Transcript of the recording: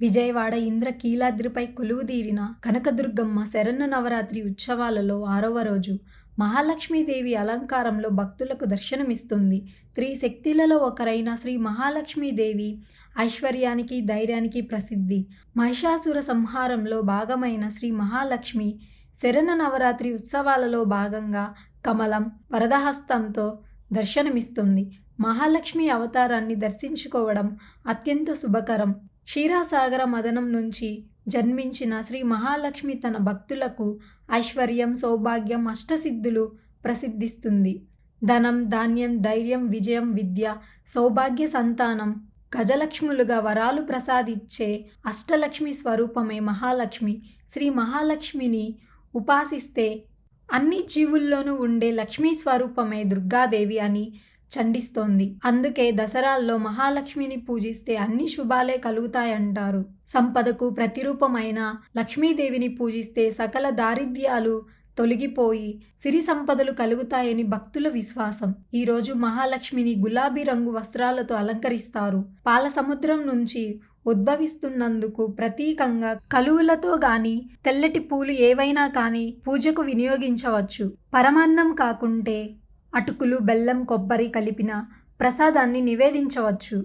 విజయవాడ ఇంద్రకీలాద్రిపై కొలువుదీరిన కనకదుర్గమ్మ శరన్న నవరాత్రి ఉత్సవాలలో ఆరవ రోజు మహాలక్ష్మీదేవి అలంకారంలో భక్తులకు దర్శనమిస్తుంది. త్రిశక్తులలో ఒకరైన శ్రీ మహాలక్ష్మీదేవి ఐశ్వర్యానికి ధైర్యానికి ప్రసిద్ధి. మహిషాసుర సంహారంలో భాగమైన శ్రీ మహాలక్ష్మి శరణ నవరాత్రి ఉత్సవాలలో భాగంగా కమలం వరదహస్తంతో దర్శనమిస్తుంది. మహాలక్ష్మి అవతారాన్ని దర్శించుకోవడం అత్యంత శుభకరం. క్షీరాసాగర మదనం నుంచి జన్మించిన శ్రీ మహాలక్ష్మి తన భక్తులకు ఐశ్వర్యం సౌభాగ్యం అష్టసిద్ధులు ప్రసిద్ధిస్తుంది. ధనం ధాన్యం ధైర్యం విజయం విద్య సౌభాగ్య సంతానం గజలక్ష్ములుగా వరాలు ప్రసాదించే అష్టలక్ష్మి స్వరూపమే మహాలక్ష్మి. శ్రీ మహాలక్ష్మిని ఉపాసిస్తే అన్ని జీవుల్లోనూ ఉండే లక్ష్మీ స్వరూపమే దుర్గాదేవి అని చండిస్తోంది. అందుకే దసరాల్లో మహాలక్ష్మిని పూజిస్తే అన్ని శుభాలే కలుగుతాయంటారు. సంపదకు ప్రతిరూపమైన లక్ష్మీదేవిని పూజిస్తే సకల దారిద్ర్యాలు తొలగిపోయి సిరి సంపదలు కలుగుతాయని భక్తుల విశ్వాసం. ఈరోజు మహాలక్ష్మిని గులాబీ రంగు వస్త్రాలతో అలంకరిస్తారు. పాల సముద్రం నుంచి ఉద్భవిస్తున్నందుకు ప్రతీకంగా కలువులతో గాని తెల్లటి పూలు ఏవైనా కానీ పూజకు వినియోగించవచ్చు. పరమాన్నం కాకుంటే అటుకులు బెల్లం కొబ్బరి కలిపిన ప్రసాదాన్ని నివేదించవచ్చు.